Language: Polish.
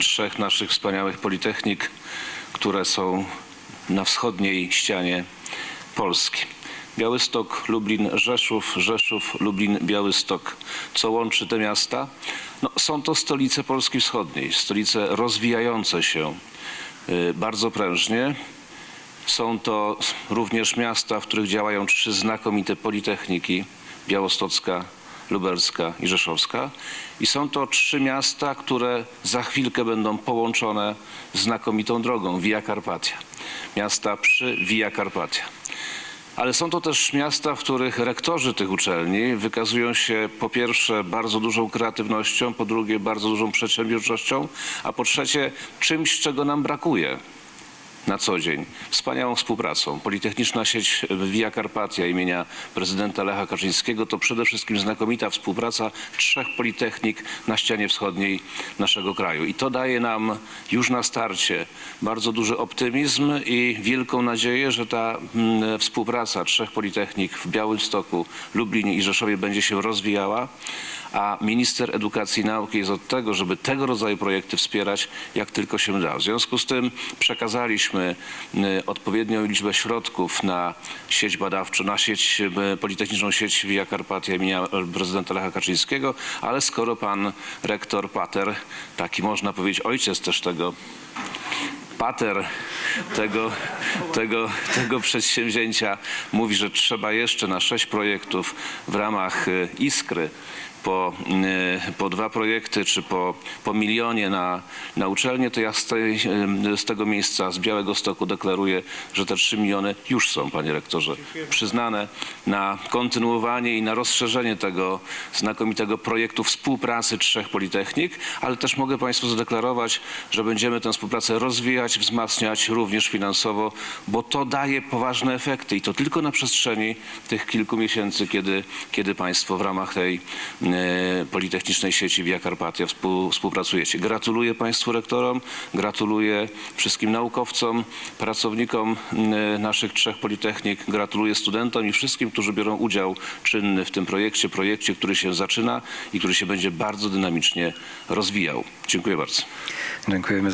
trzech naszych wspaniałych politechnik, które są na wschodniej ścianie Polski. Białystok, Lublin, Rzeszów, Rzeszów, Lublin, Białystok. Co łączy te miasta? No, są to stolice Polski Wschodniej, stolice rozwijające się y, bardzo prężnie. Są to również miasta, w których działają trzy znakomite politechniki Białostocka, Lubelska i Rzeszowska. I są to trzy miasta, które za chwilkę będą połączone znakomitą drogą Via Carpatia. Miasta przy Via Carpatia. Ale są to też miasta, w których rektorzy tych uczelni wykazują się po pierwsze bardzo dużą kreatywnością, po drugie bardzo dużą przedsiębiorczością, a po trzecie czymś, czego nam brakuje na co dzień wspaniałą współpracą. Politechniczna sieć Via Carpatia imienia prezydenta Lecha Kaczyńskiego to przede wszystkim znakomita współpraca trzech politechnik na ścianie wschodniej naszego kraju. I to daje nam już na starcie bardzo duży optymizm i wielką nadzieję, że ta mm, współpraca trzech politechnik w Białymstoku, Lublinie i Rzeszowie będzie się rozwijała. A minister edukacji i nauki jest od tego, żeby tego rodzaju projekty wspierać jak tylko się da. W związku z tym przekazaliśmy y, odpowiednią liczbę środków na sieć badawczą, na sieć y, Politechniczną sieć Via Carpatia imienia prezydenta Lecha Kaczyńskiego, ale skoro pan rektor Pater, taki można powiedzieć ojciec też tego pater tego, tego, tego przedsięwzięcia mówi, że trzeba jeszcze na sześć projektów w ramach y, Iskry po, y, po dwa projekty, czy po, po milionie na, na uczelnię, to ja z, tej, y, z tego miejsca, z Białego Stoku deklaruję, że te trzy miliony już są, panie rektorze, przyznane na kontynuowanie i na rozszerzenie tego znakomitego projektu współpracy trzech politechnik, ale też mogę państwu zadeklarować, że będziemy tę współpracę rozwijać, wzmacniać również finansowo, bo to daje poważne efekty i to tylko na przestrzeni tych kilku miesięcy, kiedy, kiedy państwo w ramach tej Politechnicznej sieci Via Carpatia współ, współpracujecie. Gratuluję państwu rektorom, gratuluję wszystkim naukowcom, pracownikom e, naszych trzech politechnik, gratuluję studentom i wszystkim, którzy biorą udział czynny w tym projekcie, projekcie, który się zaczyna i który się będzie bardzo dynamicznie rozwijał. Dziękuję bardzo. Dziękujemy za